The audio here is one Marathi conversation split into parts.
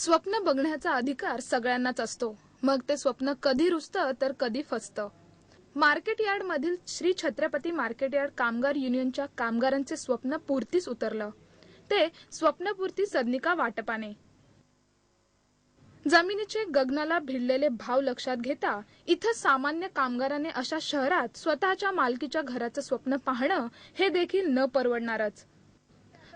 स्वप्न बघण्याचा अधिकार सगळ्यांनाच असतो. मग ते स्वप्न कधी रुजतं तर कधी फसतं. मार्केट यार्ड मधील श्री छत्रपती मार्केट यार्ड कामगार युनियनच्या कामगारांचे स्वप्न पूर्तीच उतरलं. ते स्वप्नपूर्ती सदनिका वाटपाने. जमिनीचे गगनाला भिडलेले भाव लक्षात घेता इथं सामान्य कामगाराने अशा शहरात स्वतःच्या मालकीच्या घराचं स्वप्न पाहणं हे देखील न परवडणारच.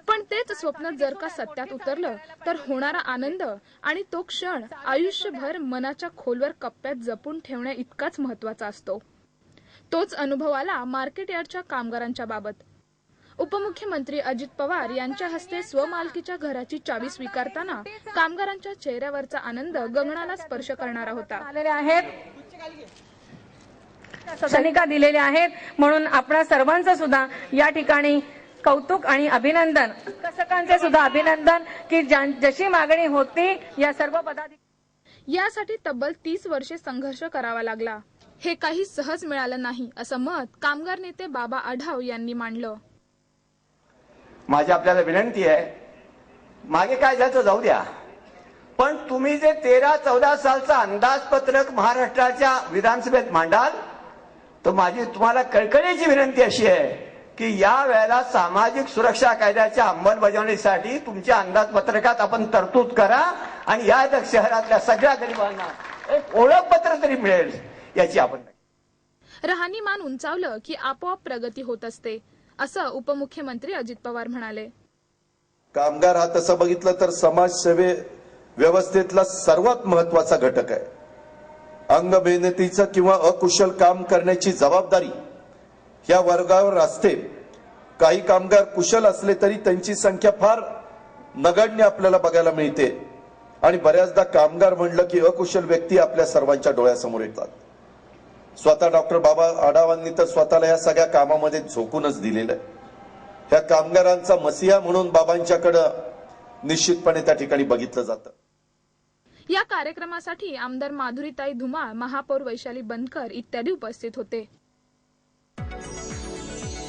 पण तेच स्वप्न जर का सत्यात उतरलं तर होणारा आनंद आणि तो क्षण आयुष्यभर मनाच्या खोलवर कप्प्यात जपून ठेवण्या इतकाच महत्त्वाचा असतो. तोच अनुभव आला मार्केट यार्डच्या कामगारांच्या बाबत. उपमुख्यमंत्री अजित पवार यांच्या हस्ते स्वमालकीच्या घराची चावी स्वीकारताना कामगारांच्या चेहऱ्यावरचा आनंद गगनाला स्पर्श करणारा होता. आहेत. दिलेल्या आहेत. म्हणून आपणा सर्वांचा सुद्धा या ठिकाणी कौतुक आणि अभिनंदन. कसकांचे सुद्धा अभिनंदन की ज्यां- जशी मागणी होती या सर्व पदाधिकारी यासाठी तब्बल तीस वर्षे संघर्ष करावा लागला. हे काही सहज मिळालं नाही असं मत कामगार नेते बाबा आढाव यांनी मांडलं. माझी आपल्याला विनंती आहे मागे काय झालं जाऊ द्या. पण तुम्ही जे तेरा चौदा सालचं अंदाजपत्रक महाराष्ट्राच्या विधानसभेत मांडाल तर माझी तुम्हाला कळकळीची विनंती अशी आहे. की या वेळेला सामाजिक सुरक्षा कायद्याच्या अंमलबजावणीसाठी तुमच्या अंदाजपत्रकात आपण तरतूद करा आणि या शहरातल्या सगळ्या गरिबांना एक ओळखपत्र तरी मिळेल याची आपण राहणीमान उंचावलं की आपोआप प्रगती होत असते असं उपमुख्यमंत्री अजित पवार म्हणाले. कामगार हा तसं बघितलं तर समाजसेवे व्यवस्थेतला सर्वात महत्त्वाचा घटक आहे. अंग मेहनतीचं किंवा अकुशल काम करण्याची जबाबदारी या वर्गावर असते. काही कामगार कुशल असले तरी त्यांची संख्या फार नगण्य आपल्याला बघायला मिळते. आणि बऱ्याचदा कामगार म्हणलं की अकुशल व्यक्ती आपल्या सर्वांच्या डोळ्यासमोर येतात. स्वतः डॉक्टर बाबा आढावांनी तर स्वतःला या सगळ्या कामामध्ये झोकूनच दिलेलं आहे. ह्या कामगारांचा मसिहा म्हणून बाबांच्याकडं निश्चितपणे त्या ठिकाणी बघितलं जातं. या कार्यक्रमासाठी आमदार माधुरीताई धुमाळ महापौर वैशाली बनकर इत्यादी उपस्थित होते.